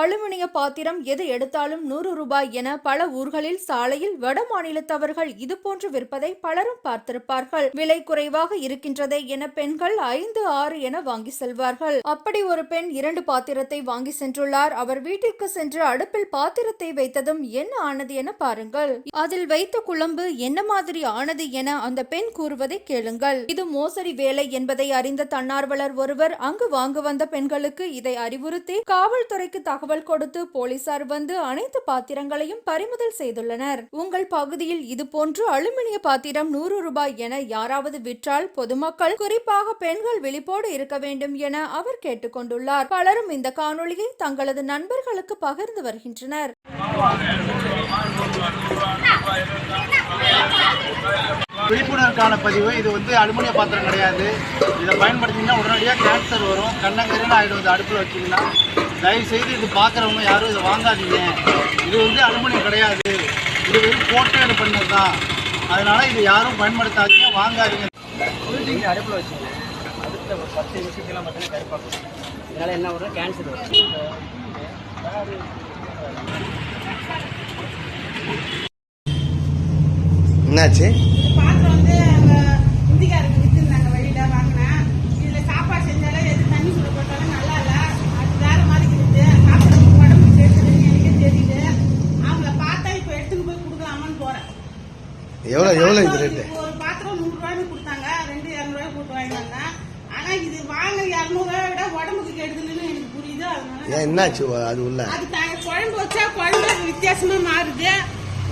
அலுமினிய பாத்திரம் எது எடுத்தாலும் நூறு ரூபாய் என பல ஊர்களில் சாலையில் வட மாநிலத்தவர்கள் இதுபோன்று விற்பதை பலரும் பார்த்திருப்பார்கள். விலை குறைவாக இருக்கின்றதே என பெண்கள் ஐந்து ஆறு என வாங்கி செல்வார்கள். அப்படி ஒரு பெண் இரண்டு பாத்திரத்தை வாங்கி சென்றுள்ளார். அவர் வீட்டிற்கு சென்று அடுப்பில் பாத்திரத்தை வைத்ததும் என்ன ஆனது என பாருங்கள். அதில் வைத்த குழம்பு என்ன மாதிரி ஆனது என அந்த பெண் கூறுவதை கேளுங்கள். இது மோசடி வேலை என்பதை அறிந்த தன்னார்வலர் ஒருவர் அங்கு வாங்க வந்த பெண்களுக்கு இதை அறிவுறுத்தி காவல்துறைக்கு தகவல் தகவல் கொடுத்து போலீசார் வந்து அனைத்து பாத்திரங்களையும் பறிமுதல் செய்துள்ளனர். உங்கள் பகுதியில் இது போன்று அலுமினிய பாத்திரம் நூறு ரூபாய் என யாராவது விற்றால் பொதுமக்கள் குறிப்பாக பெண்கள் விழிப்போடு இருக்க வேண்டும் என அவர் கேட்டுக்கொண்டுள்ளார். பலரும் இந்த காணொளியை தங்களது நண்பர்களுக்கு பகிர்ந்து வருகின்றனர். விழிப்புணர்வுக்கான பதிவு. இது வந்து அலுமினிய பாத்திரம் கிடையாது. இதை பயன்படுத்திங்கன்னா உடனடியாக கேன்சர் வரும். கண்ணங்கரின்னு ஆகிடும் இது அடுப்பில் வச்சிங்கன்னா. தயவு செய்து இது பார்க்குறவங்க யாரும் இதை வாங்காதீங்க. இது வந்து அலுமினியம் கிடையாது. இது வெறும் கோட்டையில் பண்ணது தான் அதனால் இது யாரும் பயன்படுத்தாதீங்க. வாங்காதீங்க. நீங்கள் அடுப்பில் வச்சுங்க. அடுத்த ஒரு பத்து நிமிஷத்துலாம் பார்த்தீங்கன்னா கருப்பாக்கும் இதனால் என்ன வரும்? கேன்சர் வரும். என்னாச்சு பாத்திரம் வந்து அங்க இந்திக்காருக்கு வித்துருந்தாங்க வெளியில வாங்கினேன் இதுல சாப்பாடு செஞ்சாலும் எது தண்ணி சுட போட்டாலும் நல்லா இல்ல அது வேற மாதிரி இருக்குது சாப்பிட உடம்பு சேர்த்துதுன்னு எனக்கே தெரியுது அவங்கள பார்த்தா இப்ப எடுத்துன்னு போய் கொடுக்கலாமான்னு போறேன் எவ்வளோ எவ்வளோ இது ரேட்டு ஒரு பாத்திரம் நூறு ரூபாய்னு கொடுத்தாங்க ரெண்டு இரநூறுவாய் போட்டு வாங்கி வந்தேன் ஆனா இது வாங்க இரநூறுவாய் விட உடம்புக்கு கெடுதல்னு எனக்கு புரியுது அதனால ஏன் என்னாச்சு அது உள்ள? அது தாங்க குழம்பு வச்சா குழம்பு வித்தியாசமா மாறுது.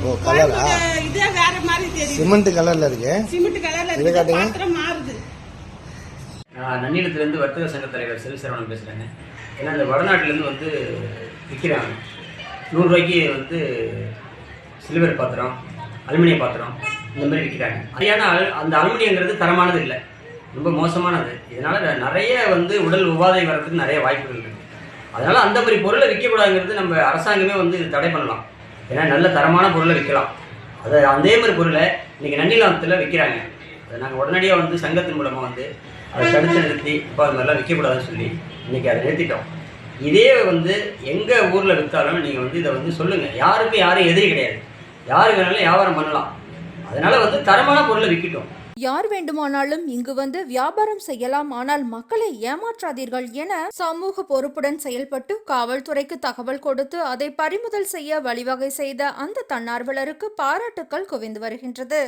ஓ கலரா? இதே வேற மாதிரி தெரியுது. சிமெண்ட் கலர்ல இருக்கு. சிமெண்ட் கலர்ல இருக்கு காட்டுங்க. பாத்திரம் மாறுது. நான் நன்னிலத்துலேருந்து வர்த்தக சங்க தலைவர் செல்சரவணன் பேசுகிறேங்க ஏன்னா இந்த வடநாட்டிலேருந்து வந்து விற்கிறாங்க நூறுரூவாய்க்கு வந்து சில்வர் பாத்திரம் அலுமினிய பாத்திரம் இந்த மாதிரி விற்கிறாங்க. சரியான அந்த அலுமினியங்கிறது தரமானது இல்லை. ரொம்ப மோசமானது. இதனால் நிறைய வந்து உடல் உபாதை வர்றதுக்கு நிறைய வாய்ப்புகள் இருக்குது அதனால் அந்த மாதிரி பொருளை விற்கக்கூடாதுங்கிறது நம்ம அரசாங்கமே வந்து தடை பண்ணலாம். ஏன்னா நல்ல தரமான பொருளை விற்கலாம். அதை அதே மாதிரி பொருளை இன்றைக்கி நன்னிலாமத்தில் விற்கிறாங்க. அதை நாங்கள் உடனடியாக வந்து சங்கத்தின் மூலமாக வந்து அதை தடுத்து நிறுத்தி இப்போ அது மாதிரிலாம் விற்கக்கூடாதுன்னு சொல்லி இன்றைக்கி அதை நிறுத்திட்டோம். இதே வந்து எங்கள் ஊரில் விற்றாலும் நீங்கள் வந்து இதை வந்து சொல்லுங்கள் யாருக்கும் யாரும் எதிரி கிடையாது. யாரு வேணாலும் வியாபாரம் பண்ணலாம். அதனால வந்து தரமான பொருளை விற்கட்டும் யார் வேண்டுமானாலும் இங்கு வந்து வியாபாரம் செய்யலாம். ஆனால் மக்களை ஏமாற்றாதீர்கள் என சமூக பொறுப்புடன் செயல்பட்டு காவல்துறைக்கு தகவல் கொடுத்து அதை பறிமுதல் செய்ய வழிவகை செய்த அந்த தன்னார்வலருக்கு பாராட்டுக்கள் குவிந்து வருகின்றது.